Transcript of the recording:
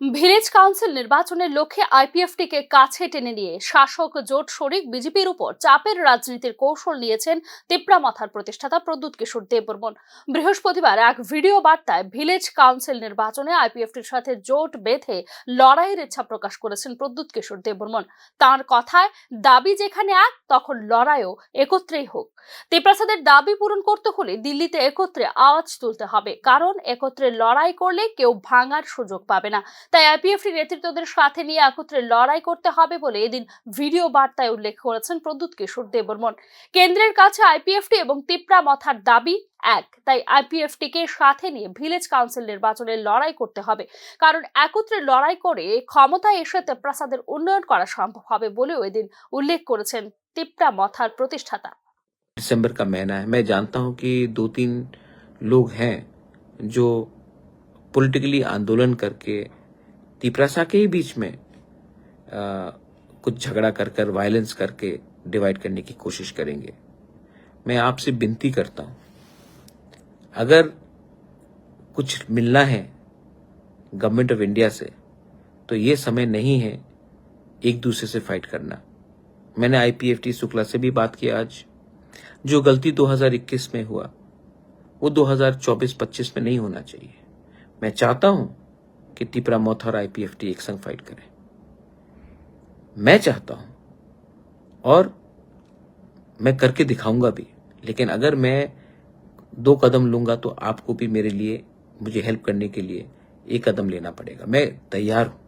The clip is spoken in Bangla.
ভিলেজ কাউন্সিল নির্বাচনের লক্ষ্যে আইপিএফটিকে কাছে টেনে নিয়ে শাসক, জোট, শরিক, বিজেপির উপর চাপের রাজনীতির কৌশল নিয়েছেন তিপ্রা মাথার প্রতিষ্ঠাতা প্রদ্যুৎ কিশোর দেববর্মন। বৃহস্পতিবার এক ভিডিও বার্তায় ভিলেজ কাউন্সিল নির্বাচনে আইপিএফটির সাথে জোট বেঁধে লড়াইয়ের ইচ্ছা প্রকাশ করেছেন প্রদ্যুৎ কিশোর দেববর্মন। তার কথায়, দাবি যেখানে এক, তখন লড়াইও একত্রেই হোক। তিপ্রাসাদের দাবি পূরণ করতে হলে দিল্লিতে একত্রে আওয়াজ তুলতে হবে, কারণ একত্রে লড়াই করলে কেউ ভাঙার সুযোগ পাবে না। তাই আইপিএফটি নেতৃত্বদের সাথে নিয়ে একত্রে লড়াই করতে হবে বলে এদিন ভিডিও বার্তায় উল্লেখ করেছেন প্রদ্যুৎ কিশোর দেববর্মন কেন্দ্রের কাছে আইপিএফটি এবং তিপ্রা মথার দাবি এক তাই আইপিএফটি কে সাথে নিয়ে ভিলেজ কাউন্সিল নির্বাচনে লড়াই করতে হবে কারণ একত্রে লড়াই করে ক্ষমতায় এসে তেপ্রাসাদের উন্নয়ন করা সম্ভব হবে বলেও এদিন উল্লেখ করেছেন তিপ্রা মথার প্রতিষ্ঠাতা दिसंबर का महीना है मैं जानता हूं कि दो तीन लोग हैं जो पॉलिटिकली आंदोलन करके तिपरासा के ही बीच में आ, कुछ झगड़ा कर कर वायलेंस करके डिवाइड करने की कोशिश करेंगे। मैं आपसे विनती करता हूँ अगर कुछ मिलना है गवर्नमेंट ऑफ़ इंडिया से तो ये समय नहीं है एक दूसरे से फाइट करना। मैंने आईपीएफटी शुक्ला से भी बात की आज जो गलती 2021 में हुआ वो 2024-25 में नहीं होना चाहिए। मैं चाहता हूँ कि तिपरा मोथा और आईपीएफटी एक संग फाइट करें। मैं चाहता हूँ, और मैं करके दिखाऊँगा भी, लेकिन अगर मैं दो कदम लूँगा तो आपको भी मेरे लिए, मुझे हेल्प करने के लिए एक कदम लेना पड़ेगा। मैं तैयार हूँ।